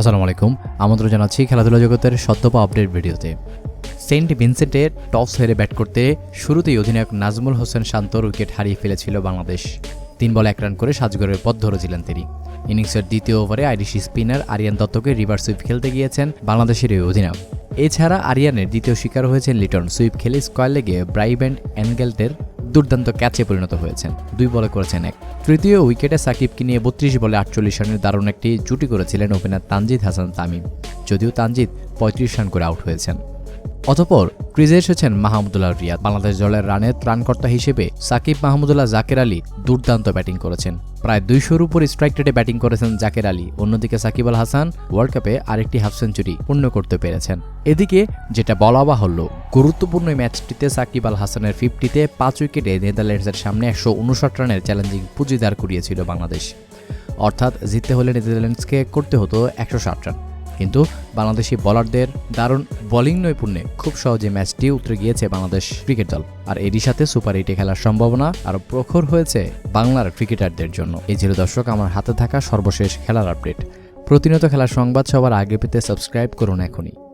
আসসালামু আলাইকুম। আমন্ত্রণ জানাচ্ছি খেলাধুলা জগতের সদ্যপা আপডেট ভিডিওতে। সেন্ট ভিনসেন্টে টস হেরে ব্যাট করতে শুরুতেই অধিনায়ক নাজমুল হোসেন শান্তর উইকেট হারিয়ে ফেলেছিল বাংলাদেশ। তিন বলে এক রান করে সাজগরের পথ ধরেছিলেন তিনি। ইনিংসের দ্বিতীয় ওভারে আইরিশি স্পিনার আরিয়ান দত্তকে রিভার সুইপ খেলতে গিয়েছেন বাংলাদেশের এই অধিনায়ক। এছাড়া আরিয়ানের দ্বিতীয় শিকার হয়েছেন লিটন সুইপ, খেলে স্কোয়ার লেগে ব্রাইব্যান্ড অ্যানগেলটের দুর্দান্ত ক্যাচে পরিণত হয়েছেন। দুই বলে করেছেন এক। তৃতীয় উইকেটে সাকিবকে নিয়ে বত্রিশ বলে আটচল্লিশ রানের দারুণ একটি জুটি করেছিলেন ওপেনার তানজিদ হাসান তামিম। যদিও তানজিদ পঁয়ত্রিশ রান করে আউট হয়েছেন। অতপর ক্রিজে এসেছেন মাহমুদুল্লাহ রিয়াদ। বাংলাদেশ দলের রানের ত্রাণকর্তা হিসেবে সাকিব মাহমুদুল্লাহ জাকের আলী দুর্দান্ত ব্যাটিং করেছেন। প্রায় দুইশোর উপর স্ট্রাইক রেটে ব্যাটিং করেছেন জাকের আলী। অন্যদিকে সাকিব আল হাসান ওয়ার্ল্ড কাপে আরেকটি হাফ সেঞ্চুরি পূর্ণ করতে পেরেছেন। এদিকে যেটা বলা বাহুল্য, গুরুত্বপূর্ণ ম্যাচটিতে সাকিব আল হাসানের ফিফটিতে পাঁচ উইকেটে নেদারল্যান্ডসের সামনে একশো উনষাট রানের চ্যালেঞ্জিং পুঁজি দাঁড় করিয়েছিল বাংলাদেশ। অর্থাৎ জিততে হলে নেদারল্যান্ডসকে করতে হতো একশো ষাট রান। কিন্তু বাংলাদেশি বলারদের দারুণ বোলিং নৈপুণ্যে খুব সহজে ম্যাচটি উতরে গিয়েছে বাংলাদেশ ক্রিকেট দল। আর এরই সাথে সুপার এইটে খেলার সম্ভাবনা আরও প্রখর হয়েছে বাংলার ক্রিকেটারদের জন্য। এই ছিল দর্শক, আমার হাতে থাকা সর্বশেষ খেলার আপডেট প্রতিনিয়ত খেলার সংবাদ সবার আগে পেতে সাবস্ক্রাইব করুন এখনই।